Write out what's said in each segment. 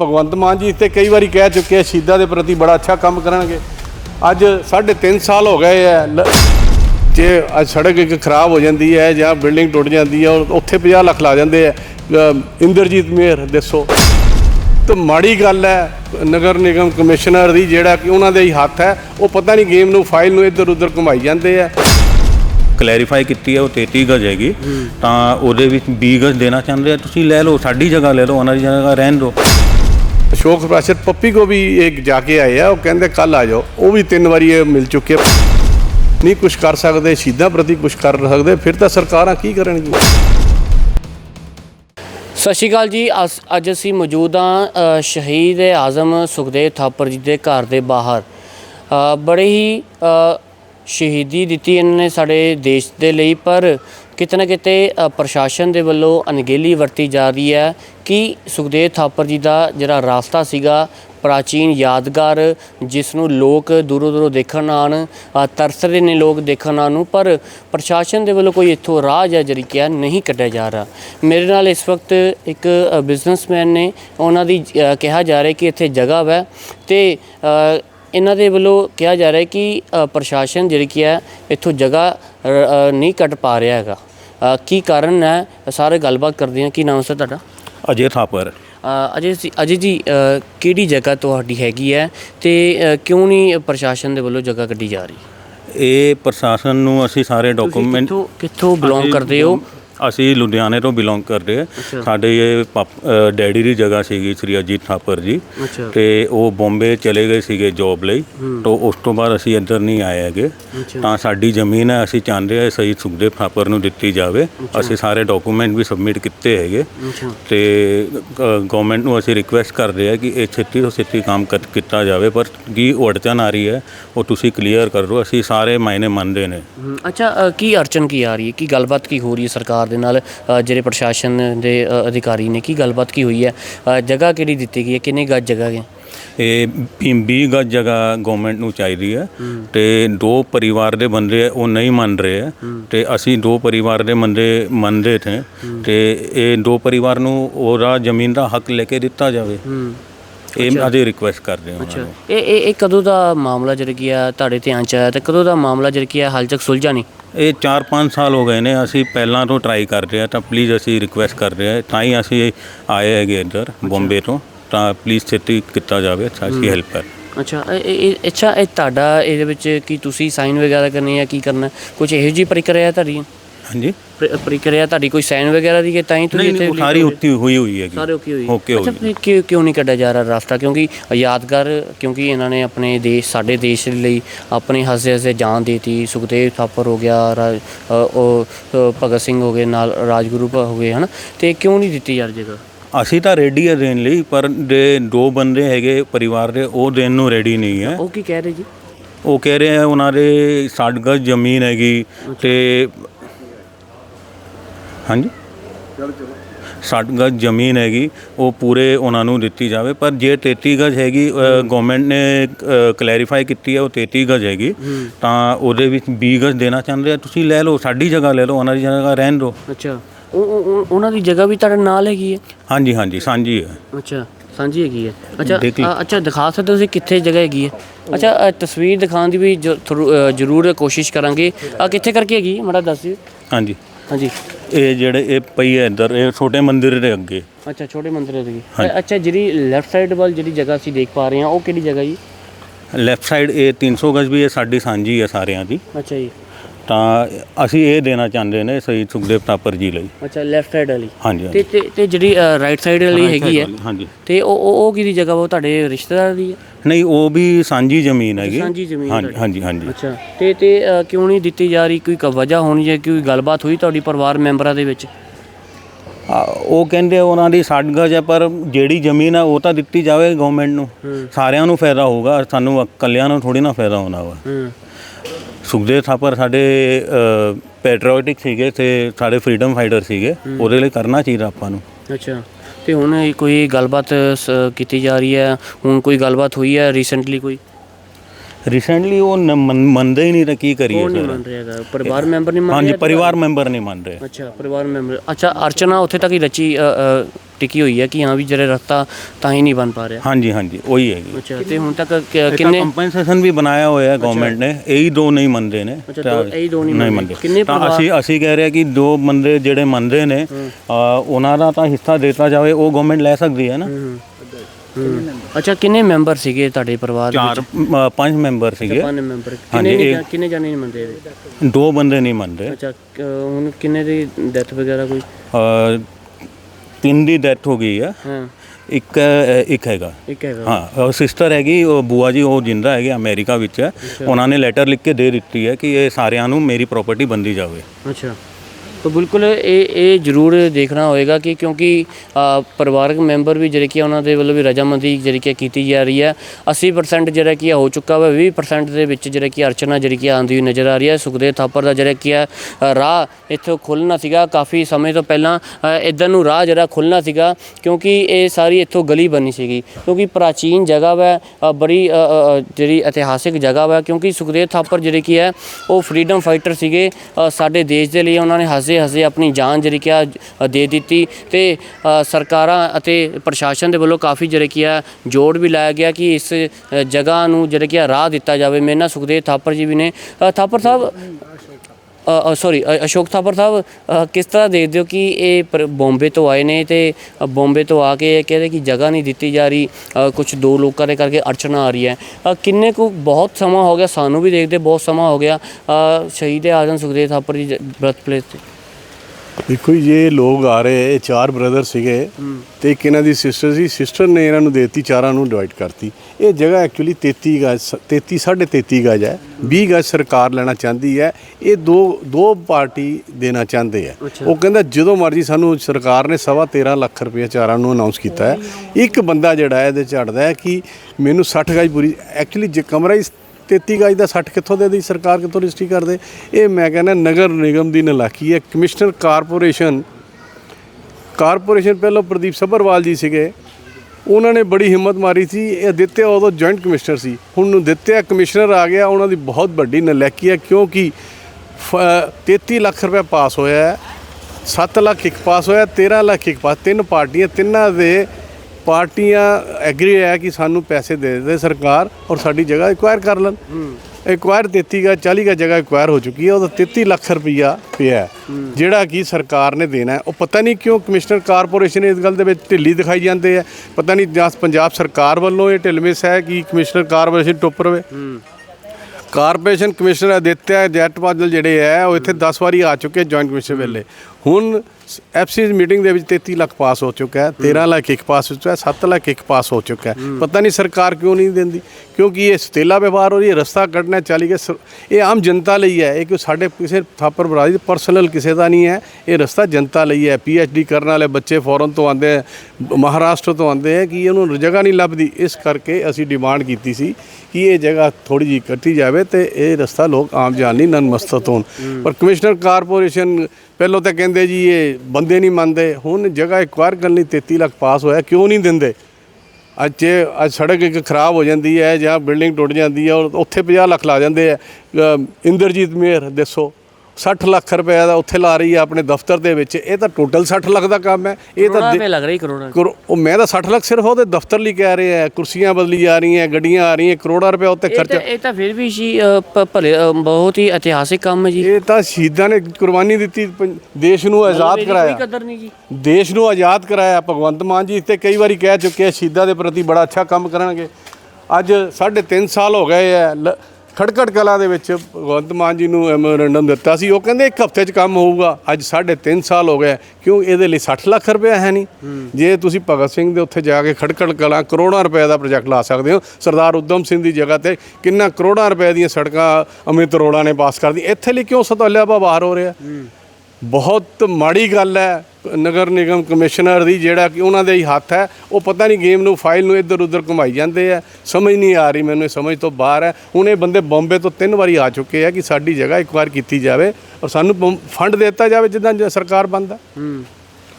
ਭਗਵੰਤ ਮਾਨ ਜੀ ਤੇ ਕਈ ਵਾਰੀ ਕਹਿ ਚੁੱਕੇ ਆ ਸ਼ਹੀਦਾਂ ਦੇ ਪ੍ਰਤੀ ਬੜਾ ਅੱਛਾ ਕੰਮ ਕਰਨਗੇ। ਅੱਜ 3.5 ਸਾਲ ਹੋ ਗਏ ਆ ਲ- ਜੇ ਅੱਜ ਸੜਕ ਇੱਕ ਖਰਾਬ ਹੋ ਜਾਂਦੀ ਹੈ ਜਾਂ ਬਿਲਡਿੰਗ ਟੁੱਟ ਜਾਂਦੀ ਹੈ ਉਹ- ਉੱਥੇ 50 ਲੱਖ ਲਾ ਜਾਂਦੇ ਆ ਇੰਦਰਜੀਤ ਮੇਰ ਦੱਸੋ। ਤੇ ਮਾੜੀ ਗੱਲ ਹੈ ਨਗਰ ਨਿਗਮ ਕਮਿਸ਼ਨਰ ਦੀ ਜਿਹੜਾ ਕਿ ਉਹਨਾਂ ਦੇ ਹੀ ਹੱਥ ਹੈ ਉਹ ਪਤਾ ਨਹੀਂ ਗੇਮ ਨੂੰ ਫਾਈਲ ਨੂੰ ਇੱਧਰ ਉੱਧਰ ਘੁਮਾਈ ਜਾਂਦੇ ਆ ਕਲੈਰੀਫਾਈ ਕੀਤੀ ਹੈ ਉਹ 33 ਗਜ ਹੈਗੀ। ਤਾਂ ਉਹਦੇ ਵਿੱਚ 20 ਗਜ ਦੇਣਾ ਚਾਹੁੰਦੇ ਆ। ਤੁਸੀਂ ਲੈ ਲਓ ਸਾਡੀ ਜਗ੍ਹਾ ਲੈ ਲਓ ਉਹਨਾਂ ਦੀ ਜਗ੍ਹਾ ਰਹਿਣ ਦਿਓ। ਅਸ਼ੋਕ ਪ੍ਰਾਸ਼ਰ ਪੱਪੀ ਕੋ ਵੀ ਇੱਕ ਜਾ ਕੇ ਆਏ ਆ ਉਹ ਕਹਿੰਦੇ ਕੱਲ ਆ ਜਾਓ। ਉਹ ਵੀ ਤਿੰਨ ਵਾਰੀ ਇਹ ਮਿਲ ਚੁੱਕੇ ਨਹੀਂ ਕੁਝ ਕਰ ਸਕਦੇ ਸ਼ਹੀਦਾਂ ਪ੍ਰਤੀ ਕੁਝ ਕਰ ਸਕਦੇ ਫਿਰ ਤਾਂ ਸਰਕਾਰਾਂ ਕੀ ਕਰਨਗੀਆਂ? ਸਤਿ ਸ਼੍ਰੀ ਅਕਾਲ ਜੀ। ਅਸ- ਅੱਜ ਅਸੀਂ ਮੌਜੂਦ ਹਾਂ ਅ, ਸ਼ਹੀਦ ਆਜ਼ਮ ਸੁਖਦੇਵ ਥਾਪਰ ਜੀ ਦੇ ਘਰ ਦੇ ਬਾਹਰ। ਅ, ਬੜੇ ਹੀ ਅ, ਸ਼ਹੀਦੀ ਦਿੱਤੀ ਇਹਨਾਂ ਨੇ ਸਾਡੇ ਦੇਸ਼ ਦੇ ਲਈ ਪਰ ਕਿਤੇ ਨਾ ਕਿਤੇ ਪ੍ਰਸ਼ਾਸਨ ਦੇ ਵੱਲੋਂ ਅਣਗਹਿਲੀ ਵਰਤੀ ਜਾ ਰਹੀ ਹੈ ਕਿ ਸੁਖਦੇਵ ਥਾਪਰ ਜੀ ਦਾ ਜਿਹੜਾ ਰਾਸਤਾ ਸੀਗਾ ਪ੍ਰਾਚੀਨ ਯਾਦਗਾਰ ਜਿਸ ਨੂੰ ਲੋਕ ਦੂਰੋਂ ਦੂਰੋਂ ਦੇਖਣ ਆਉਣ ਅ, ਤਰਸਦੇ ਨੇ ਲੋਕ ਦੇਖਣ ਆਉਣ ਨੂੰ ਪਰ ਪ੍ਰਸ਼ਾਸਨ ਦੇ ਵੱਲੋਂ ਕੋਈ ਇੱਥੋਂ ਰਾਹ ਜਾਂ ਜਰੀਕਾ ਨਹੀਂ ਕੱਢਿਆ ਜਾ ਰਿਹਾ। ਮੇਰੇ ਨਾਲ ਇਸ ਵਕਤ ਇੱਕ ਬਿਜ਼ਨਸਮੈਨ ਨੇ ਉਹਨਾਂ ਦੀ ਕਿਹਾ ਜਾ ਰਿਹਾ ਕਿ ਇੱਥੇ ਜਗ੍ਹਾ ਹੈ ਤੇ ਇਹਨਾਂ ਦੇ ਵੱਲੋਂ ਕਿਹਾ ਜਾ ਰਿਹਾ ਕਿ ਪ੍ਰਸ਼ਾਸਨ ਜਿਹੜੀ ਕੀ ਹੈ ਇੱਥੋਂ ਜਗ੍ਹਾ ਨਹੀਂ ਕੱਢ ਪਾ ਰਿਹਾ ਹੈਗਾ। ਕੀ ਕਾਰਨ ਹੈ? ਸਾਰੇ ਗੱਲਬਾਤ ਕਰਦੇ ਹਾਂ। ਕੀ ਨਾਮ ਹੈ ਤੁਹਾਡਾ? ਅਜੇ ਥਾਪਰ। ਅਜੇ ਜੀ ਅਜੇ ਜੀ ਕਿਹੜੀ ਜਗ੍ਹਾ ਤੁਹਾਡੀ ਹੈਗੀ ਹੈ ਤੇ ਕਿਉਂ ਨਹੀਂ ਪ੍ਰਸ਼ਾਸਨ ਦੇ ਵੱਲੋਂ ਜਗ੍ਹਾ ਕੱਢੀ ਜਾ ਰਹੀ? ਇਹ ਪ੍ਰਸ਼ਾਸਨ ਨੂੰ ਅਸੀਂ ਸਾਰੇ ਡਾਕੂਮੈਂਟ ਕਿੱਥੋਂ ਕਿੱਥੋਂ ਬਿਲੋਂਗ ਕਰਦੇ ਹੋ? ਅਸੀਂ ਲੁਧਿਆਣੇ ਤੋਂ ਬਿਲੋਂਗ ਕਰਦੇ ਹਾਂ। ਸਾਡੇ ਇਹ ਪਾਪ- ਅ, ਡੈਡੀ ਦੀ ਜਗ੍ਹਾ ਸੀਗੀ ਸ੍ਰੀ ਅਜੀਤ ਥਾਪਰ ਜੀ। ਅੱਛਾ। ਤੇ ਉਹ ਬੰਬੇ ਚਲੇ ਗਏ ਸੀਗੇ ਜੌਬ ਲਈ। ਤਾਂ ਉਸ ਤੋਂ ਬਾਅਦ ਅਸੀਂ ਇੱਧਰ ਨਹੀਂ ਆਏ ਹੈਗੇ। ਤਾਂ ਸਾਡੀ ਜ਼ਮੀਨ ਹੈ ਅਸੀਂ ਚਾਹੁੰਦੇ ਹਾਂ ਸ਼ਹੀਦ ਸੁਖਦੇਵ ਥਾਪਰ ਨੂੰ ਦਿੱਤੀ ਜਾਵੇ। ਅਸੀਂ ਸਾਰੇ ਡਾਕੂਮੈਂਟ ਵੀ ਸਬਮਿਟ ਕੀਤੇ ਹੈਗੇ। ਅੱਛਾ। ਤੇ ਗਵਰਨਮੈਂਟ ਨੂੰ ਅਸੀਂ ਰਿਕੁਐਸਟ ਕਰਦੇ ਹਾਂ ਕਿ ਇਹ ਛੇਤੀ ਤੋਂ ਛੇਤੀ ਕੰਮ ਕਰ- ਕੀਤਾ ਜਾਵੇ। ਪਰ ਕੀ ਅੜਚਨ ਆ ਰਹੀ ਹੈ ਉਹ ਤੁਸੀਂ ਕਲੀਅਰ ਕਰ ਦਿਓ। ਅਸੀਂ ਸਾਰੇ ਮਾਇਨੇ ਮੰਨਦੇ ਨੇ। ਹਮ, ਅੱਛਾ ਅ, ਕੀ ਅੜਚਨ ਕੀ ਆ ਰਹੀ ਹੈ? ਕੀ ਗੱਲਬਾਤ ਕੀ ਹੋ ਰਹੀ ਹੈ ਸਰਕਾਰ ਦੇ ਨਾਲ ਜਿਹੜੇ ਪ੍ਰਸ਼ਾਸਨ ਦੇ ਅਧਿਕਾਰੀ ਨੇ, ਕੀ ਗੱਲਬਾਤ ਕੀ ਹੋਈ ਹੈ? ਜਗ੍ਹਾ ਕਿਹੜੀ ਦਿੱਤੀ ਗਈ ਹੈ? ਕਿੰਨੇ ਗੱਜ ਜਗ੍ਹਾ ਹੈ? ਇਹ 20 ਗਜ ਜਗ੍ਹਾ ਗਵਰਨਮੈਂਟ ਨੂੰ ਚਾਹੀਦੀ ਹੈ ਤੇ ਦੋ ਪਰਿਵਾਰ ਦੇ ਬੰਦੇ ਉਹ ਨਹੀਂ ਮੰਨ ਰਹੇ ਹੈ ਤੇ ਅਸੀਂ ਦੋ ਪਰਿਵਾਰ ਦੇ ਬੰਦੇ ਮੰਨਦੇ ਥੇ ਤੇ ਇਹ ਦੋ ਪਰਿਵਾਰ ਨੂੰ ਉਹਦਾ ਜ਼ਮੀਨ ਦਾ ਹੱਕ ਲੈ ਕੇ ਦਿੱਤਾ ਜਾਵੇ। ਇਹ ਅਸੀਂ ਰਿਕੁਐਸਟ ਕਰਦੇ ਹਾਂ ਉਹਨਾਂ ਨੂੰ। ਇਹ ਇਹ ਇਹ ਕਦੋਂ ਦਾ ਮਾਮਲਾ ਜਿਹੜਾ ਕੀ ਆ ਤੁਹਾਡੇ ਧਿਆਨ ਚ ਆਇਆ ਤੇ ਕਦੋਂ ਦਾ ਮਾਮਲਾ ਜਿਹੜਾ ਕੀ ਆ ਹਾਲ ਤੱਕ ਸੁਲਝਾ ਨਹੀਂ? ਇਹ 4-5 ਸਾਲ ਹੋ ਗਏ ਨੇ ਅਸੀਂ ਪਹਿਲਾਂ ਤੋਂ ਟਰਾਈ ਕਰ ਰਹੇ ਹਾਂ ਤਾਂ ਪਲੀਜ਼ ਅਸੀਂ ਰਿਕੁਐਸਟ ਕਰ ਰਹੇ ਹਾਂ ਤਾਂ ਹੀ ਅਸੀਂ ਆਏ ਹੈਗੇ ਇੱਧਰ ਬੰਬੇ ਤੋਂ ਤਾਂ ਪਲੀਜ਼ ਛੇਤੀ ਕੀਤਾ ਜਾਵੇ ਅਸੀਂ ਹੈਲਪ ਕਰ। ਅੱਛਾ ਇਹ- ਅੱਛਾ ਇਹ ਤੁਹਾਡਾ ਇਹਦੇ ਵਿੱਚ ਕੀ ਤੁਸੀਂ ਸਾਈਨ ਵਗੈਰਾ ਕਰਨੇ ਆ ਕੀ ਕਰਨਾ? ਕੁਝ ਇਹੋ ਜਿਹੀ ਪ੍ਰਕਿਰਿਆ ਤੁਹਾਡੀ? ਹਾਂਜੀ। ਪ੍ਰ- ਪ੍ਰਕਿਰਿਆ ਤੁਹਾਡੀ ਕੋਈ ਸਾਈਨ ਵਗੈਰਾ ਦੀ ਕਿ ਤਾਂ ਹੀ ਤੁਸੀਂ ਨਹੀਂ ਨਹੀਂ ਉੱਤੀ ਹੋਈ ਹੋਈ ਹੈਗੀ। ਸਾਰੇ ਓਕੇ ਹੋਈ ਓਕੇ ਅੱਛਾ ਹੋਈ ਫਿਰ ਕਿਉਂ ਕਿਉਂ ਨਹੀਂ ਕੱਢਿਆ ਜਾ ਰਿਹਾ ਰਸਤਾ? ਕਿਉਂਕਿ ਯਾਦਗਾਰ ਕਿਉਂਕਿ ਇਹਨਾਂ ਨੇ ਆਪਣੇ ਦੇਸ਼ ਸਾਡੇ ਦੇਸ਼ ਲਈ ਆਪਣੀ ਹੱਸੇ ਹੱਸੇ ਜਾਨ ਦੇਤੀ। ਸੁਖਦੇਵ ਥਾਪਰ ਹੋ ਗਿਆ ਰਾ- ਅ, ਉਹ ਅ, ਭਗਤ ਸਿੰਘ ਹੋ ਗਏ ਨਾਲ ਰਾਜਗੁਰੂ ਭ- ਹੋ ਗਏ ਹਨ? ਤੇ ਕਿਉਂ ਨਹੀਂ ਦਿੱਤੀ ਯਾਰ ਜਗ੍ਹਾ? ਅਸੀਂ ਤਾਂ ਰੈਡੀ ਹੈ ਦੇਣ ਲਈ ਪਰ ਦੇ ਦੋ ਬੰਦੇ ਹੈਗੇ ਪਰਿਵਾਰ ਦੇ ਉਹ ਦੇਣ ਨੂੰ ਰੈਡੀ ਨਹੀਂ ਹੈ। ਉਹ ਕੀ ਕਹਿ ਰਹੇ ਜੀ? ਉਹ ਕਹਿ ਰਹੇ ਆ ਉਹਨਾਂ ਦੇ 60 ਗਜ ਜ਼ਮੀਨ ਹੈਗੀ ਤੇ ਹਾਂਜੀ। 60 ਗਜ ਜ਼ਮੀਨ ਹੈਗੀ ਉਹ ਪੂਰੇ ਉਹਨਾਂ ਨੂੰ ਦਿੱਤੀ ਜਾਵੇ ਪਰ ਜੇ 33 ਗਜ ਹੈਗੀ ਗਵਰਨਮੈਂਟ ਨੇ ਕਲੈਰੀਫਾਈ ਕੀਤੀ ਹੈ ਉਹ 33 ਗਜ ਹੈਗੀ ਤਾਂ ਉਹਦੇ ਵਿੱਚ 20 ਗਜ ਦੇਣਾ ਚਾਹੁੰਦੇ ਆ। ਤੁਸੀਂ ਲੈ ਲਓ ਸਾਡੀ ਜਗ੍ਹਾ ਲੈ ਲਓ ਉਹਨਾਂ ਦੀ ਜਗ੍ਹਾ ਰਹਿਣ ਦਿਓ। ਅੱਛਾ। ਉਹ ਉਹ- ਉਹ- ਉਹਨਾਂ ਦੀ ਜਗ੍ਹਾ ਵੀ ਤੁਹਾਡੇ ਨਾਲ ਹੈਗੀ ਹੈ? ਹਾਂਜੀ ਹਾਂਜੀ ਸਾਂਝੀ ਹੈ। ਅੱਛਾ ਸਾਂਝੀ ਹੈਗੀ ਹੈ। ਅੱਛਾ ਅੱਛਾ ਦਿਖਾ ਸਕਦੇ ਤੁਸੀਂ ਕਿੱਥੇ ਜਗ੍ਹਾ ਹੈਗੀ ਹੈ? ਅੱਛਾ ਤਸਵੀਰ ਦਿਖਾਉਣ ਦੀ ਵੀ ਜ਼ਰੂਰ ਕੋਸ਼ਿਸ਼ ਕਰਾਂਗੇ। ਆ ਕਿੱਥੇ ਕਰਕੇ ਹੈਗੀ ਮਾੜਾ ਦੱਸ ਦਿਓ। ਹਾਂਜੀ। ਹਾਂਜੀ। ਇਹ ਜਿਹੜੇ ਇਹ ਪਈ ਹੈ ਇੱਧਰ ਇਹ ਛੋਟੇ ਮੰਦਿਰ ਦੇ ਅੱਗੇ। ਅੱਛਾ ਛੋਟੇ ਮੰਦਿਰ ਦੀ ਹਾਂਜੀ। ਅੱਛਾ ਜਿਹੜੀ ਲੈਫਟ ਸਾਈਡ ਵੱਲ ਜਿਹੜੀ ਜਗ੍ਹਾ ਅਸੀਂ ਦੇਖ ਪਾ ਰਹੇ ਹਾਂ ਉਹ ਕਿਹੜੀ ਜਗ੍ਹਾ ਜੀ? ਲੈਫਟ ਸਾਈਡ ਇਹ 300 ਗਜ ਵੀ ਇਹ ਸਾਡੀ ਸਾਂਝੀ ਹੈ ਸਾਰਿਆਂ ਦੀ। ਅੱਛਾ ਜੀ। ਤਾਂ ਅਸੀਂ ਇਹ ਦੇਣਾ ਚਾਹੁੰਦੇ ਨੇ ਸ਼ਹੀਦ ਸੁਖਦੇਵ ਥਾਪਰ ਜੀ ਲਈ। ਅੱਛਾ ਲੈਫਟ ਸਾਈਡ ਵਾਲੀ। ਹਾਂਜੀ ਤੇ ਹਾਂਜੀ। ਤੇ ਤੇ ਜਿਹੜੀ ਰਾਈਟ ਸਾਈਡ ਵਾਲੀ ਹੈਗੀ ਹੈ ਹਾਂਜੀ। ਤੇ ਉਹ ਉਹ ਉਹ ਕਿਹਦੀ ਜਗ੍ਹਾ ਵਾ? ਉਹ ਤੁਹਾਡੇ ਰਿਸ਼ਤੇਦਾਰ ਦੀ ਹੈ? ਨਹੀਂ ਉਹ ਵੀ ਸਾਂਝੀ ਜ਼ਮੀਨ ਹੈਗੀ। ਸਾਂਝੀ ਜ਼ਮੀਨ ਹਾਂਜੀ ਤੁਹਾਡੀ। ਹਾਂਜੀ ਹਾਂਜੀ। ਅੱਛਾ ਤੇ ਤੇ ਅ, ਕਿਉਂ ਨਹੀਂ ਦਿੱਤੀ ਜਾ ਰਹੀ? ਕੋਈ ਕ- ਵਜ੍ਹਾ ਹੋਣੀ ਜਾਂ ਕੋਈ ਗੱਲਬਾਤ ਹੋਈ ਤੁਹਾਡੀ ਪਰਿਵਾਰ ਮੈਂਬਰਾਂ ਦੇ ਵਿੱਚ? ਆ, ਉਹ ਕਹਿੰਦੇ ਉਹਨਾਂ ਦੀ 60 ਗਜ ਹੈ ਪਰ ਜਿਹੜੀ ਜ਼ਮੀਨ ਹੈ ਉਹ ਤਾਂ ਦਿੱਤੀ ਜਾਵੇ ਗਵਰਨਮੈਂਟ ਨੂੰ। ਸਾਰਿਆਂ ਨੂੰ ਫਾਇਦਾ ਹੋਊਗਾ। ਸਾਨੂੰ ਇਕੱਲਿਆਂ ਨੂੰ ਥੋੜੀ ਨਾ ਫਾਇਦਾ ਹੋਣਾ ਵਾ। ਹੂੰ। ਸੁਖਦੇਵ ਥਾਪਰ ਸਾਡੇ ਪੈਟਰੀਓਟਿਕ ਸੀਗੇ ਤੇ ਸਾਡੇ ਫਰੀडम ਫਾਈਟਰ ਸੀਗੇ ਉਹਦੇ ਲਈ ਕਰਨਾ ਚਾਹੀਦਾ ਆਪਾਂ ਨੂੰ। ਅੱਛਾ। ਤੇ ਹੁਣ ਇਹ ਕੋਈ ਗੱਲਬਾਤ ਸ- ਕੀਤੀ ਜਾ ਰਹੀ ਹੈ? ਹੁਣ ਕੋਈ ਗੱਲਬਾਤ ਹੋਈ ਹੈ ਰੀਸੈਂਟਲੀ ਕੋਈ? ਰੀਸੈਂਟਲੀ ਉਹ ਨ- ਮੰਨ- ਮੰਨਦੇ ਹੀ ਨਹੀਂ ਤਾਂ ਕੀ ਕਰੀਏ ਕੌਣ ਨਹੀਂ ਸਰ ਮੰਨ ਰਿਹਾ ਹੈਗਾ? ਪਰਿਵਾਰ ਮੈਂਬਰ ਨਹੀਂ ਮੰਨ ਹਾਂਜੀ ਰਿਹਾ ਪਰਿਵਾਰ ਮੈਂਬਰ ਨਹੀਂ ਮੰਨ ਰਹੇ। ਅੱਛਾ ਪਰਿਵਾਰ ਮੈਂਬਰ ਅੱਛਾ ਅਰਚਨਾ ਉੱਥੇ ਤੱਕ ਹੀ ਰਚੀ ਅ, ਅ, ਟਿਕੀ ਹੋਈ ਹੈ ਕਿ ਹਾਂ ਵੀ ਜਿਹੜਾ ਰਸਤਾ ਤਾਂ ਹੀ ਨਹੀਂ ਬਣ ਪਾ ਰਿਹਾ? ਹਾਂਜੀ ਹਾਂਜੀ ਉਹੀ ਹੈਗੀ ਅੱਛਾ ਤੇ ਹੁਣ ਤੱਕ ਕ- ਕਿੰਨੇ ਕਿੰਨੇ ਕੰਪਨਸੇਸ਼ਨ ਵੀ ਬਣਾਇਆ ਹੋਇਆ ਹੈ ਗਵਰਨਮੈਂਟ ਨੇ। ਇਹੀ ਦੋ ਨਹੀਂ ਮੰਨਦੇ ਨੇ। ਅੱਛਾ, ਦੋ- ਇਹੀ ਦੋ ਨਹੀਂ ਮੰਨਦੇ। ਕਿੰਨੇ ਤਾਂ ਪਰਿਵਾਰ- ਅਸੀਂ ਅਸੀਂ ਕਹਿ ਰਹੇ ਹਾਂ ਕਿ ਦੋ ਬੰਦੇ ਜਿਹੜੇ ਮੰਨਦੇ ਨੇ ਅ, ਉਹਨਾਂ ਦਾ ਤਾਂ ਹਿੱਸਾ ਦਿੱਤਾ ਜਾਵੇ ਉਹ ਗਵਰਨਮੈਂਟ ਲੈ ਸਕਦੀ ਹੈ ਨਾ। ਹੂੰ। ਅੱਛਾ ਕਿੰਨੇ ਮੈਂਬਰ ਸੀਗੇ ਤੁਹਾਡੇ ਪਰਿਵਾਰ ਦੇ ਚਾਰ ਅ, ਪੰਜ ਮੈਂਬਰ ਸੀਗੇ। ਪੰਜ ਮੈਂਬਰ ਹਾਂਜੀ, ਕਿੰਨੇ ਨਹੀਂ ਇਹ- ਜਾ- ਕਿੰਨੇ ਜਾਣੇ ਨਹੀਂ ਮੰਨਦੇ ਇਹਦੇ? ਦੋ ਬੰਦੇ ਨਹੀਂ ਮੰਨਦੇ। ਅੱਛਾ ਕ- ਹੁਣ ਕਿੰਨੇ ਦੀ ਡੈਥ ਵਗੈਰਾ ਕੋਈ? ਅ, ਤਿੰਨ ਦੀ ਡੈਥ ਹੋ ਗਈ ਹਾਂ। ਇੱਕ ਇੱਕ ਹੈਗਾ। ਇੱਕ ਹੈਗਾ। ਹਾਂ ਉਹ ਸਿਸਟਰ ਹੈਗੀ ਉਹ ਬੂਆ ਜੀ ਉਹ ਜਿੰਦਾ ਹੈਗੇ ਅਮਰੀਕਾ ਵਿੱਚ। ਹੈ। ਉਹਨਾਂ ਨੇ ਲੈਟਰ ਲਿਖ ਕੇ ਦੇ ਦਿੱਤੀ ਹੈ ਕਿ ਇਹ ਸਾਰਿਆਂ ਨੂੰ ਮੇਰੀ ਪ੍ਰਾਪਰਟੀ ਬੰਦੀ ਜਾਵੇ। ਅੱਛਾ। ਤਾਂ ਬਿਲਕੁਲ ਇਹ ਇਹ ਜ਼ਰੂਰ ਦੇਖਣਾ ਹੋਏਗਾ ਕਿ ਕਿਉਂਕਿ ਪਰਿਵਾਰਕ ਮੈਂਬਰ ਵੀ ਜਿਹੜੇ ਕਿ ਉਹਨਾਂ ਦੇ ਵੱਲੋਂ ਵੀ ਰਜਾਮੰਦੀ ਜਿਹੜੀ ਕਿ ਕੀਤੀ ਜਾ ਰਹੀ ਹੈ। 80% ਜਿਹੜਾ ਕਿ ਹੋ ਚੁੱਕਾ ਵਾ 20% ਦੇ ਵਿੱਚ ਜਿਹੜਾ ਕਿ ਅਰਚਨਾ ਜਿਹੜੀ ਕਿ ਆਉਂਦੀ ਹੋਈ ਨਜ਼ਰ ਆ ਰਹੀ ਹੈ। ਸੁਖਦੇਵ ਥਾਪਰ ਦਾ ਜਿਹੜਾ ਕਿ ਹੈ ਰਾਹ ਇੱਥੋਂ ਖੁੱਲਣਾ ਸੀਗਾ। ਕਾਫੀ ਸਮੇਂ ਤੋਂ ਪਹਿਲਾਂ ਇਦਾਂ ਨੂੰ ਰਾਹ ਜਿਹੜਾ ਖੁੱਲਣਾ ਸੀਗਾ, ਕਿਉਂਕਿ ਇਹ ਸਾਰੀ ਇੱਥੋਂ ਗਲੀ ਬਣੀ ਸੀਗੀ। ਕਿਉਂਕਿ ਪ੍ਰਾਚੀਨ ਜਗ੍ਹਾ ਵਾ ਬੜੀ ਜਿਹੜੀ ਇਤਿਹਾਸਿਕ ਜਗ੍ਹਾ ਵਾ। ਕਿਉਂਕਿ ਸੁਖਦੇਵ ਥਾਪਰ ਜਿਹੜੇ ਕੀ ਹੈ, ਉਹ ਫਰੀडम ਫਾਈਟਰ ਸੀਗੇ ਸਾਡੇ ਦੇਸ਼ ਦੇ ਲਈ ਉਹਨਾਂ ਨੇ ਹੱਸੇ ਹੱਸੇ ਆਪਣੀ ਜਾਨ ਜਿਹੜੀ ਕਿ ਆ ਦੇ ਦਿੱਤੀ ਤੇ ਸਰਕਾਰਾਂ ਅਤੇ ਪ੍ਰਸ਼ਾਸਨ ਦੇ ਵੱਲੋਂ ਕਾਫੀ ਜਿਹੜੇ ਕਿ ਆ ਜੋੜ ਵੀ ਲਾਇਆ ਗਿਆ ਕਿ ਇਸ ਜਗ੍ਹਾ ਨੂੰ ਜਿਹੜੇ ਕਿ ਆ ਰਾਹ ਦਿੱਤਾ ਜਾਵੇ। ਮੇਰੇ ਨਾਲ ਸੁਖਦੇਵ ਥਾਪਰ ਜੀ ਵੀ ਨੇ। ਥਾਪਰ ਸਾਹਿਬ ਸੌਰੀ ਅਸ਼ੋਕ ਥਾਪਰ ਸਾਹਿਬ ਕਿਸ ਤਰ੍ਹਾਂ ਦੇਖਦੇ ਹੋ ਕਿ ਇਹ ਪਰ- ਬੰਬੇ ਤੋਂ ਆਏ ਨੇ ਤੇ ਅ, ਬੰਬੇ ਤੋਂ ਆ ਕੇ ਇਹ ਕਹਿੰਦੇ ਕਿ ਜਗ੍ਹਾ ਨਹੀਂ ਦਿੱਤੀ ਜਾ ਰਹੀ ਕੁਝ ਦੋ ਲੋਕਾਂ ਦੇ ਕਰਕੇ ਅੜਚਣਾ ਆ ਰਹੀ ਹੈ। ਕਿੰਨੇ ਕੁ ਬਹੁਤ ਸਮਾਂ ਹੋ ਗਿਆ ਸਾਨੂੰ ਵੀ ਦੇਖਦੇ ਬਹੁਤ ਸਮਾਂ ਹੋ ਗਿਆ। ਅ, ਸ਼ਹੀਦ ਆਜ਼ਮ ਸੁਖਦੇਵ ਥਾਪਰ ਜੀ ਬਰਥ ਪਲੇਸ ਤੇ। ਦੇਖੋ ਜੀ ਇਹ ਲੋਕ ਆ ਰਹੇ ਇਹ ਚਾਰ ਬ੍ਰਦਰ ਸੀਗੇ ਤੇ ਇੱਕ ਇਹਨਾਂ ਦੀ ਸਿਸਟਰ ਸੀ ਸਿਸਟਰ ਨੇ ਇਹਨਾਂ ਨੂੰ ਦੇਤੀ ਚਾਰਾਂ ਨੂੰ ਡਿਵਾਈਡ ਕਰਤੀ। ਇਹ ਜਗ੍ਹਾ ਐਕਚੁਅਲੀ 33 ਗਜ 33 33.5 ਗਜ ਹੈ 20 ਗਜ ਸਰਕਾਰ ਲੈਣਾ ਚਾਹੁੰਦੀ ਹੈ ਇਹ ਦੋ ਦੋ ਪਾਰਟੀ ਦੇਣਾ ਚਾਹੁੰਦੇ ਆ ਉਹ ਕਹਿੰਦਾ ਜਦੋਂ ਮਰਜ਼ੀ ਸਾਨੂੰ ਸਰਕਾਰ ਨੇ ਸਵਾ 13 ਲੱਖ ਰੁਪਏ ਚਾਰਾਂ ਨੂੰ ਅਨਾਉਂਸ ਕੀਤਾ ਹੈ। ਇੱਕ ਬੰਦਾ ਜਿਹੜਾ ਇਹਦੇ ਝੜਦਾ ਹੈ ਕਿ ਮੈਨੂੰ 60 ਗਜ ਪੂਰੀ ਐਕਚੁਅਲੀ ਜੇ ਕਮਰਾ ਹੀ 33 ਗਜ ਦਾ 60 ਕਿੱਥੋਂ ਦੇ ਦੀ, ਸਰਕਾਰ ਕਿੱਥੋਂ ਰਜਿਸਟਰੀ ਕਰਦੇ? ਇਹ ਮੈਂ ਕਹਿੰਦਾ ਨਗਰ ਨਿਗਮ ਦੀ ਨਲਾਕੀ ਹੈ। ਕਮਿਸ਼ਨਰ ਕਾਰਪੋਰੇਸ਼ਨ ਕਾਰਪੋਰੇਸ਼ਨ ਪਹਿਲਾਂ ਪ੍ਰਦੀਪ ਸੱਭਰਵਾਲ ਜੀ ਸੀਗੇ। ਉਹਨਾਂ ਨੇ ਬੜੀ ਹਿੰਮਤ ਮਾਰੀ ਸੀ। ਇਹ ਦਿੱਤਿਆ ਉਦੋਂ ਜੁਆਇੰਟ ਕਮਿਸ਼ਨਰ ਸੀ। ਹੁਣ ਨੂੰ ਦਿੱਤਿਆ ਕਮਿਸ਼ਨਰ ਆ ਗਿਆ। ਉਹਨਾਂ ਦੀ ਬਹੁਤ ਵੱਡੀ ਨਲਾਕੀ ਹੈ ਕਿਉਂਕਿ ਫ- 33 ਲੱਖ ਰੁਪਏ ਪਾਸ ਹੋਇਆ ਹੈ। 7 ਲੱਖ ਇੱਕ ਪਾਸ ਹੋਇਆ 13 ਲੱਖ ਇੱਕ ਪਾਸ। ਤਿੰਨ ਪਾਰਟੀਆਂ, ਤਿੰਨਾਂ ਦੇ ਪਾਰਟੀਆਂ ਐਗਰੀ ਹੈ ਕਿ ਸਾਨੂੰ ਪੈਸੇ ਦੇ ਦੇ ਸਰਕਾਰ ਔਰ ਸਾਡੀ ਜਗ੍ਹਾ ਐਕਵਾਇਰ ਕਰ ਲੈਣ। ਐਕਵਾਇਰ 33 ਗਾ 40 ਗਾ ਜਗ੍ਹਾ ਐਕਵਾਇਰ ਹੋ ਚੁੱਕੀ ਹੈ ਉਹਦਾ 33 ਲੱਖ ਰੁਪਈਆ ਪਿਆ ਜਿਹੜਾ ਕਿ ਸਰਕਾਰ ਨੇ ਦੇਣਾ। ਉਹ ਪਤਾ ਨਹੀਂ ਕਿਉਂ ਕਮਿਸ਼ਨਰ ਕਾਰਪੋਰੇਸ਼ਨ ਇਸ ਗੱਲ ਦੇ ਵਿੱਚ ਢਿੱਲੀ ਦਿਖਾਈ ਜਾਂਦੇ ਹੈ। ਪਤਾ ਨਹੀਂ ਜਾਂ ਪੰਜਾਬ ਸਰਕਾਰ ਵੱਲੋਂ ਇਹ ਢਿਲਮਿਸ ਹੈ ਕਿ ਕਮਿਸ਼ਨਰ ਕਾਰਪੋਰੇਸ਼ਨ ਟੁੱਪ ਰਵੇ। ਕਾਰਪੋਰੇਸ਼ਨ ਕਮਿਸ਼ਨਰ ਅਦਿੱਤਿਆ ਜੈਟ ਬਾਦਲ ਜਿਹੜੇ ਹੈ ਉਹ ਇੱਥੇ 10 ਵਾਰੀ ਆ ਚੁੱਕੇ ਜੁਆਇੰਟ ਕਮਿਸ਼ਨਰ ਵੇਲੇ। ਹੁਣ ਐਫਸੀ ਮੀਟਿੰਗ ਦੇ ਵਿੱਚ 33 ਲੱਖ ਪਾਸ ਹੋ ਚੁੱਕਾ ਹੈ 13 ਲੱਖ ਇੱਕ ਪਾਸ ਹੋ ਚੁੱਕਾ ਹੈ 7 ਲੱਖ ਇੱਕ ਪਾਸ ਹੋ ਚੁੱਕਾ ਹੈ। ਪਤਾ ਨਹੀਂ ਸਰਕਾਰ ਕਿਉਂ ਨਹੀਂ ਦਿੰਦੀ ਕਿਉਂਕਿ ਇਹ ਸਤੇਲਾ ਵਿਵਹਾਰ ਹੋ ਰਹੀ ਹੈ ਰਸਤਾ ਕੱਢਣਾ ਚਾਲੀ ਗਿਆ ਇਹ ਆਮ ਜਨਤਾ ਲਈ ਹੈ ਇਹ ਕਿ ਸਾਡੇ ਕਿਸੇ ਥਾਪਰ ਬਰਾਦਰੀ ਦੇ ਪਰਸਨਲ ਕਿਸੇ ਦਾ ਨਹੀਂ ਹੈ ਇਹ ਰਸਤਾ ਜਨਤਾ ਲਈ ਹੈ। ਡੀ ਕਰਨ ਵਾਲੇ ਬੱਚੇ ਫੋਰਨ ਤੋਂ ਆਉਂਦੇ ਹੈ ਮਹਾਰਾਸ਼ਟਰ ਤੋਂ ਆਉਂਦੇ ਹੈ ਕਿ ਇਹਨੂੰ ਜਗ੍ਹਾ ਨਹੀਂ ਲੱਭਦੀ। ਇਸ ਕਰਕੇ ਅਸੀਂ ਡਿਮਾਂਡ ਕੀਤੀ ਸੀ ਕਿ ਇਹ ਜਗ੍ਹਾ ਥੋੜੀ ਜਿਹੀ ਕੱਟੀ ਜਾਵੇ ਤੇ ਇਹ ਰਸਤਾ ਲੋਕ ਆਮ ਜਾਣ ਲਈ ਨਨਮਸਤਕ ਹੋਣ। ਪਰ ਕਮਿਸ਼ਨਰ ਕਾਰਪੋਰੇਸ਼ਨ ਪਹਿਲਾਂ ਤਾਂ ਕਹਿੰਦੇ ਜੀ ਇਹ ਬੰਦੇ ਨਹੀਂ ਮੰਨਦੇ। ਹੁਣ ਜਗ੍ਹਾ ਐਕਵਾਇਰ ਕਰਨ ਲਈ 33 ਲੱਖ ਪਾਸ ਹੋਇਆ, ਕਿਉਂ ਨਹੀਂ ਦਿੰਦੇ? ਅੱਜ ਅੱਜ ਸੜਕ ਇੱਕ ਖਰਾਬ ਹੋ ਜਾਂਦੀ ਹੈ ਜਾਂ ਬਿਲਡਿੰਗ ਟੁੱਟ ਜਾਂਦੀ ਹੈ ਉੱਥੇ 50 ਲੱਖ ਲਾ ਜਾਂਦੇ ਆ। ਇੰਦਰਜੀਤ ਮੇਰ ਦੱਸੋ। 60 ਲੱਖ ਰੁਪਏ ਦਾ ਉੱਥੇ ਲਾ ਰਹੀ ਹੈ ਆਪਣੇ ਦਫ਼ਤਰ ਦੇ ਵਿੱਚ। ਇਹ ਤਾਂ ਟੋਟਲ 60 ਲੱਖ ਦਾ ਕੰਮ ਹੈ। ਇਹ ਤਾਂ ਕਰੋੜਾਂ ਲੱਗ ਰਹੀ ਕਰੋੜਾਂ ਕਰੋ- ਉਹ ਮੈਂ ਤਾਂ 60 ਲੱਖ ਸਿਰਫ ਉਹਦੇ ਦਫ਼ਤਰ ਲਈ ਕਹਿ ਰਹੇ ਆ ਕੁਰਸੀਆਂ ਬਦਲੀ ਜਾ ਰਹੀਆਂ ਗੱਡੀਆਂ ਆ ਰਹੀਆਂ ਕਰੋੜਾਂ ਰੁਪਏ ਉੱਤੇ ਇਹ ਤਾਂ ਖਰਚਾ ਇਹ ਤਾਂ ਫਿਰ ਵੀ ਜੀ ਅ, ਭ- ਭਲੇ ਅ, ਬਹੁਤ ਹੀ ਇਤਿਹਾਸਿਕ ਕੰਮ ਹੈ ਜੀ। ਇਹ ਤਾਂ ਸ਼ਹੀਦਾਂ ਨੇ ਕੁਰਬਾਨੀ ਦਿੱਤੀ ਪੰ- ਦੇਸ਼ ਨੂੰ ਆਜ਼ਾਦ ਇਹਦੀ ਕਰਾਇਆ। ਕੋਈ ਕਦਰ ਨਹੀਂ ਜੀ। ਦੇਸ਼ ਨੂੰ ਆਜ਼ਾਦ ਕਰਾਇਆ। ਭਗਵੰਤ ਮਾਨ ਜੀ ਤੇ ਕਈ ਵਾਰੀ ਕਹਿ ਚੁੱਕੇ ਆ ਸ਼ਹੀਦਾਂ ਦੇ ਪ੍ਰਤੀ ਬੜਾ ਅੱਛਾ ਕੰਮ ਕਰਨਗੇ। ਅੱਜ 3.5 ਸਾਲ ਹੋ ਗਏ ਆ ਖਟਕੜ ਕਲਾ ਦੇ ਵਿੱਚ ਭਗਵੰਤ ਮਾਨ ਜੀ ਨੂੰ ਮੈਮੋਰੰਡਮ ਦਿੱਤਾ ਸੀ। ਉਹ ਕਹਿੰਦੇ ਇੱਕ ਹਫ਼ਤੇ 'ਚ ਕੰਮ ਹੋਊਗਾ। ਅੱਜ 3.5 ਸਾਲ ਹੋ ਗਏ। ਕਿਉਂ? ਇਹਦੇ ਲਈ 60 ਲੱਖ ਰੁਪਏ ਹੈ ਨਹੀਂ। ਜੇ ਤੁਸੀਂ ਭਗਤ ਸਿੰਘ ਦੇ ਉੱਥੇ ਜਾ ਕੇ ਖਟਕੜ ਕਲਾ ਕਰੋੜਾਂ ਰੁਪਏ ਦਾ ਪ੍ਰੋਜੈਕਟ ਲਾ ਸਕਦੇ ਹੋ ਸਰਦਾਰ ਉਦਮ ਸਿੰਘ ਦੀ ਜਗ੍ਹਾ ਤੇ ਕਿੰਨਾ ਕਰੋੜਾਂ ਰੁਪਏ ਦੀਆਂ ਸੜਕਾਂ ਅਮਿਤ ਅਰੋੜਾ ਨੇ ਪਾਸ ਕਰ ਦਿੱਤੀ ਇੱਥੇ ਲਈ ਕਿਉਂ ਸਤੌਲਿਆ ਬਾਹਰ ਹੋ ਰਿਹਾ? ਬਹੁਤ ਮਾੜੀ ਗੱਲ ਹੈ। ਨਗਰ ਨਿਗਮ ਕਮਿਸ਼ਨਰ ਦੀ ਜਿਹੜਾ ਕਿ ਉਹਨਾਂ ਦੇ ਹੀ ਹੱਥ ਹੈ ਉਹ ਪਤਾ ਨਹੀਂ ਗੇਮ ਨੂੰ ਫਾਈਲ ਨੂੰ ਇੱਧਰ ਉੱਧਰ ਘੁਮਾਈ ਜਾਂਦੇ ਆ। ਸਮਝ ਨਹੀਂ ਆ ਰਹੀ ਮੈਨੂੰ ਇਹ ਸਮਝ ਤੋਂ ਬਾਹਰ ਹੈ। ਹੁਣ ਇਹ ਬੰਦੇ ਬੰਬੇ ਤੋਂ ਤਿੰਨ ਵਾਰੀ ਆ ਚੁੱਕੇ ਆ ਕਿ ਸਾਡੀ ਜਗ੍ਹਾ ਇੱਕ ਵਾਰ ਕੀਤੀ ਜਾਵੇ ਔਰ ਸਾਨੂੰ ਫੰਡ ਦਿੱਤਾ ਜਾਵੇ ਜਿੱਦਾਂ ਸਰਕਾਰ ਬੰਦਾ ਹੂੰ।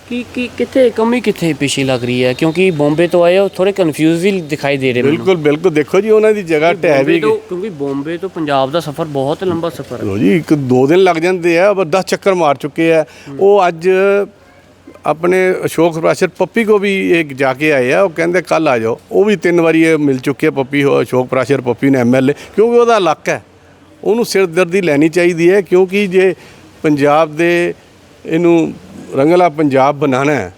ਕੀ ਕੀ ਕਿੱਥੇ ਕਮੀ ਕਿੱਥੇ ਪਿੱਛੇ ਲੱਗ ਰਹੀ ਹੈ? ਕਿਉਂਕਿ ਬੰਬੇ ਤੋਂ ਆਏ ਹੋ ਥੋੜੇ ਕਨਫਿਊਜ਼ ਵੀ ਦਿਖਾਈ ਦੇ ਰਹੇ ਮੈਨੂੰ। ਬਿਲਕੁਲ ਬਿਲਕੁਲ। ਦੇਖੋ ਜੀ ਉਹਨਾਂ ਦੀ ਜਗ੍ਹਾ ਬੰਬੇ ਵੀ ਕਿਉਂਕਿ ਬੰਬੇ ਤੋਂ ਪੰਜਾਬ ਦਾ ਸਫ਼ਰ ਬਹੁਤ ਲੰਬਾ ਸਫ਼ਰ ਹੈ। ਲੋ ਜੀ ਇੱਕ ਦੋ ਦਿਨ ਲੱਗ ਜਾਂਦੇ ਆ ਪਰ 10 ਚੱਕਰ ਮਾਰ ਚੁੱਕੇ ਆ। ਉਹ ਅੱਜ ਆਪਣੇ ਅਸ਼ੋਕ ਪ੍ਰਾਸ਼ਰ ਪੱਪੀ ਕੋ ਵੀ ਇਹ ਜਾ ਕੇ ਆਏ ਆ, ਉਹ ਕਹਿੰਦੇ ਕੱਲ ਆ ਜਾਓ। ਉਹ ਵੀ ਤਿੰਨ ਵਾਰੀ ਇਹ ਮਿਲ ਚੁੱਕੇ ਆ ਪੱਪੀ ਹੋ ਅਸ਼ੋਕ ਪ੍ਰਾਸ਼ਰ ਪੱਪੀ ਨੇ ਐਮਐਲਏ ਕਿਉਂਕਿ ਉਹਦਾ ਇਲਾਕਾ ਹੈ। ਉਹਨੂੰ ਸਿਰਦਰਦੀ ਲੈਣੀ ਚਾਹੀਦੀ ਹੈ, ਕਿਉਂਕਿ ਜੇ ਪੰਜਾਬ ਦੇ ਇਹਨੂੰ ਰੰਗਲਾ ਪੰਜਾਬ ਬਣਾਉਣਾ ਹੈ,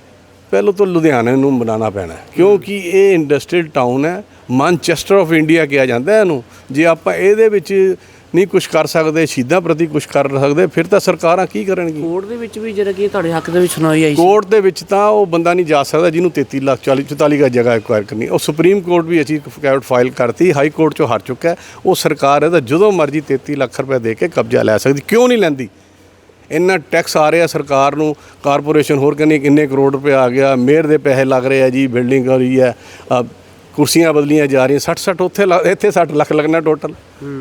ਪਹਿਲਾਂ ਤਾਂ ਲੁਧਿਆਣੇ ਨੂੰ ਬਣਾਉਣਾ ਪੈਣਾ ਕਿਉਂਕਿ ਇਹ ਇੰਡਸਟਰੀਅਲ ਟਾਊਨ ਹੈ ਮਾਨਚੈਸਟਰ ਆਫ ਇੰਡੀਆ ਕਿਹਾ ਜਾਂਦਾ ਇਹਨੂੰ। ਜੇ ਆਪਾਂ ਇਹਦੇ ਵਿੱਚ ਨਹੀਂ ਕੁਝ ਕਰ ਸਕਦੇ ਸ਼ਹੀਦਾਂ ਪ੍ਰਤੀ ਕੁਝ ਕਰ ਸਕਦੇ ਫਿਰ ਤਾਂ ਸਰਕਾਰਾਂ ਕੀ ਕਰਨਗੀਆਂ? ਕੋਰਟ ਦੇ ਵਿੱਚ ਵੀ ਜਿਹੜਾ ਕਿ ਤੁਹਾਡੇ ਹੱਕ ਦੇ ਵਿੱਚ ਸੁਣਾਈ ਆਈ ਸੀ। ਕੋਰਟ ਦੇ ਵਿੱਚ ਤਾਂ ਉਹ ਬੰਦਾ ਨਹੀਂ ਜਾ ਸਕਦਾ ਜਿਹਨੂੰ 33 ਲੱਖ 40 44 ਦਾ ਜਗ੍ਹਾ ਐਕਵਾਇਰ ਕਰਨੀ। ਉਹ ਸੁਪਰੀਮ ਕੋਰਟ ਵੀ ਅਸੀਂ ਕੈਟ ਫਾਈਲ ਕਰਤੀ ਹਾਈ ਕੋਰਟ ਚੋਂ ਹਾਰ ਚੁੱਕਾ ਹੈ। ਉਹ ਸਰਕਾਰ ਇਹਦਾ ਜਦੋਂ ਮਰਜ਼ੀ 33 ਲੱਖ ਰੁਪਏ ਦੇ ਕੇ ਕਬਜ਼ਾ ਲੈ ਸਕਦੀ ਕਿਉਂ ਨਹੀਂ ਲੈਂਦੀ? ਇੰਨਾ ਟੈਕਸ ਆ ਰਿਹਾ ਸਰਕਾਰ ਨੂੰ ਕਾਰਪੋਰੇਸ਼ਨ ਹੋਰ ਕਹਿੰਦੀ ਕਿੰਨੇ ਕਰੋੜ ਰੁਪਏ ਆ ਗਿਆ ਮੇਅਰ ਦੇ ਪੈਸੇ ਲੱਗ ਰਹੇ ਆ ਜੀ ਬਿਲਡਿੰਗ ਹੋ ਰਹੀ ਹੈ ਕੁਰਸੀਆਂ ਬਦਲੀਆਂ ਜਾ ਰਹੀਆਂ 60 60 ਉੱਥੇ ਲਾ- ਇੱਥੇ 60 ਲੱਖ ਲੱਗਣਾ ਟੋਟਲ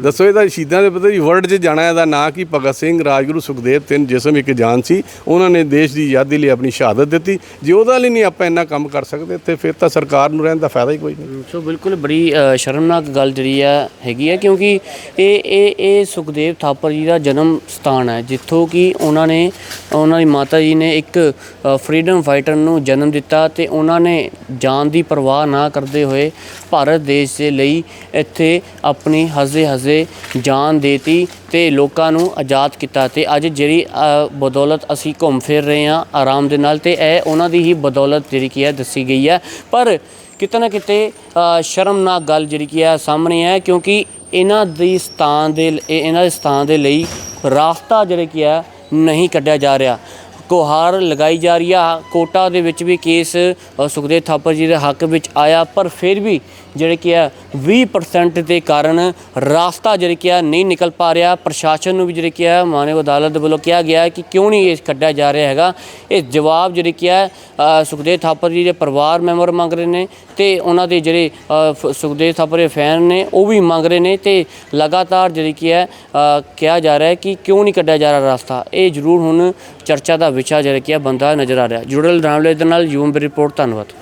ਦੱਸੋ ਇਹਦਾ ਸ਼ਹੀਦਾਂ ਦੇ ਪਤਾ ਜੀ ਵਰਲਡ 'ਚ ਜਾਣਾ ਇਹਦਾ ਨਾਂ ਕੀ? ਭਗਤ ਸਿੰਘ ਰਾਜਗੁਰੂ ਸੁਖਦੇਵ ਤਿੰਨ ਜਿਸਮ ਇੱਕ ਜਾਨ ਸੀ। ਉਹਨਾਂ ਨੇ ਦੇਸ਼ ਦੀ ਆਜ਼ਾਦੀ ਲਈ ਆਪਣੀ ਸ਼ਹਾਦਤ ਦਿੱਤੀ। ਜੇ ਉਹਦਾ ਲਈ ਨਹੀਂ ਆਪਾਂ ਇੰਨਾ ਕੰਮ ਕਰ ਸਕਦੇ ਤੇ ਫਿਰ ਤਾਂ ਸਰਕਾਰ ਨੂੰ ਰਹਿਣ ਦਾ ਫਾਇਦਾ ਹੀ ਕੋਈ ਨਹੀਂ। ਸੋ ਬਿਲਕੁਲ ਬੜੀ ਸ਼ਰਮਨਾਕ ਗੱਲ ਜਿਹੜੀ ਆ ਹੈਗੀ ਹੈ ਕਿਉਂਕਿ ਇਹ ਇਹ ਇਹ ਸੁਖਦੇਵ ਥਾਪਰ ਜੀ ਦਾ ਜਨਮ ਸਥਾਨ ਹੈ ਜਿੱਥੋਂ ਕਿ ਉਹਨਾਂ ਨੇ ਉਹਨਾਂ ਦੀ ਮਾਤਾ ਜੀ ਨੇ ਇੱਕ ਫਰੀडम ਫਾਈਟਰ ਨੂੰ ਜਨਮ ਦਿੱਤਾ ਤੇ ਉਹਨਾਂ ਨੇ ਜਾਨ ਦੀ ਪਰਵਾਹ ਨਾ ਕਰਦੇ ਹੋਏ ਭਾਰਤ ਦੇਸ਼ ਦੇ ਲਈ ਇੱਥੇ ਆਪਣੀ ਹੱਸੇ ਹੱਸੇ ਜਾਨ ਦੇਤੀ ਤੇ ਲੋਕਾਂ ਨੂੰ ਆਜ਼ਾਦ ਕੀਤਾ ਤੇ ਅੱਜ ਜਿਹੜੀ ਬਦੌਲਤ ਅਸੀਂ ਘੁੰਮ ਫਿਰ ਰਹੇ ਹਾਂ ਆਰਾਮ ਦੇ ਨਾਲ ਤੇ ਇਹ ਉਹਨਾਂ ਦੀ ਹੀ ਬਦੌਲਤ ਜਿਹੜੀ ਕੀ ਹੈ ਦੱਸੀ ਗਈ ਹੈ। ਪਰ ਕਿਤੇ ਨਾ ਕਿਤੇ ਸ਼ਰਮਨਾਕ ਗੱਲ ਜਿਹੜੀ ਕੀ ਹੈ ਸਾਹਮਣੇ ਹੈ ਕਿਉਂਕਿ ਇਹਨਾਂ ਦੀ ਸਥਾਨ ਦੇ ਇਹਨਾਂ ਦੇ ਸਥਾਨ ਦੇ ਲਈ ਰਾਸਤਾ ਜਿਹੜਾ ਕੀ ਹੈ ਨਹੀਂ ਕੱਢਿਆ ਜਾ ਰਿਹਾ। ਗੁਹਾਰ ਲਗਾਈ ਜਾ ਰਹੀ ਆ। ਕੋਟਾ ਦੇ ਵਿੱਚ ਵੀ ਕੇਸ ਸੁਖਦੇਵ ਥਾਪਰ ਜੀ ਦੇ ਹੱਕ ਵਿੱਚ ਆਇਆ, ਪਰ ਫਿਰ ਵੀ ਜਿਹੜੇ ਕਿ ਹੈ 20% ਦੇ ਕਾਰਨ ਰਾਸਤਾ ਜਿਹੜੇ ਕਿ ਆ ਨਹੀਂ ਨਿਕਲ ਪਾ ਰਿਹਾ। ਪ੍ਰਸ਼ਾਸਨ ਨੂੰ ਵੀ ਜਿਹੜੇ ਕਿ ਆ ਮਾਨਵ ਅਦਾਲਤ ਵੱਲੋਂ ਕਿਹਾ ਗਿਆ ਕਿ ਕਿਉਂ ਨਹੀਂ ਇਹ ਕੱਢਿਆ ਜਾ ਰਿਹਾ ਹੈਗਾ। ਇਹ ਜਵਾਬ ਜਿਹੜੇ ਕਿ ਹੈ ਸੁਖਦੇਵ ਥਾਪਰ ਜੀ ਦੇ ਪਰਿਵਾਰ ਮੈਂਬਰ ਮੰਗ ਰਹੇ ਨੇ ਤੇ ਉਹਨਾਂ ਦੇ ਜਿਹੜੇ ਸੁਖਦੇਵ ਥਾਪਰ ਦੇ ਫੈਨ ਨੇ ਉਹ ਵੀ ਮੰਗ ਰਹੇ ਨੇ ਤੇ ਲਗਾਤਾਰ ਜਿਹੜੀ ਕਿ ਹੈ ਕਿਹਾ ਜਾ ਰਿਹਾ ਹੈ ਕਿ ਕਿਉਂ ਨਹੀਂ ਕੱਢਿਆ ਜਾ ਰਿਹਾ ਰਸਤਾ। ਇਹ ਜ਼ਰੂਰ ਹੁਣ ਚਰਚਾ ਦਾ ਵਿਸ਼ਾ ਜਿਹੜਾ ਕਿ ਹੈ ਬੰਦਾ ਨਜ਼ਰ ਆ ਰਿਹਾ। ਜੁੜਲ ਰਾਮਲੇ ਦੇ ਨਾਲ ਯੂਮ ਰਿਪੋਰਟ ਧੰਨਵਾਦ।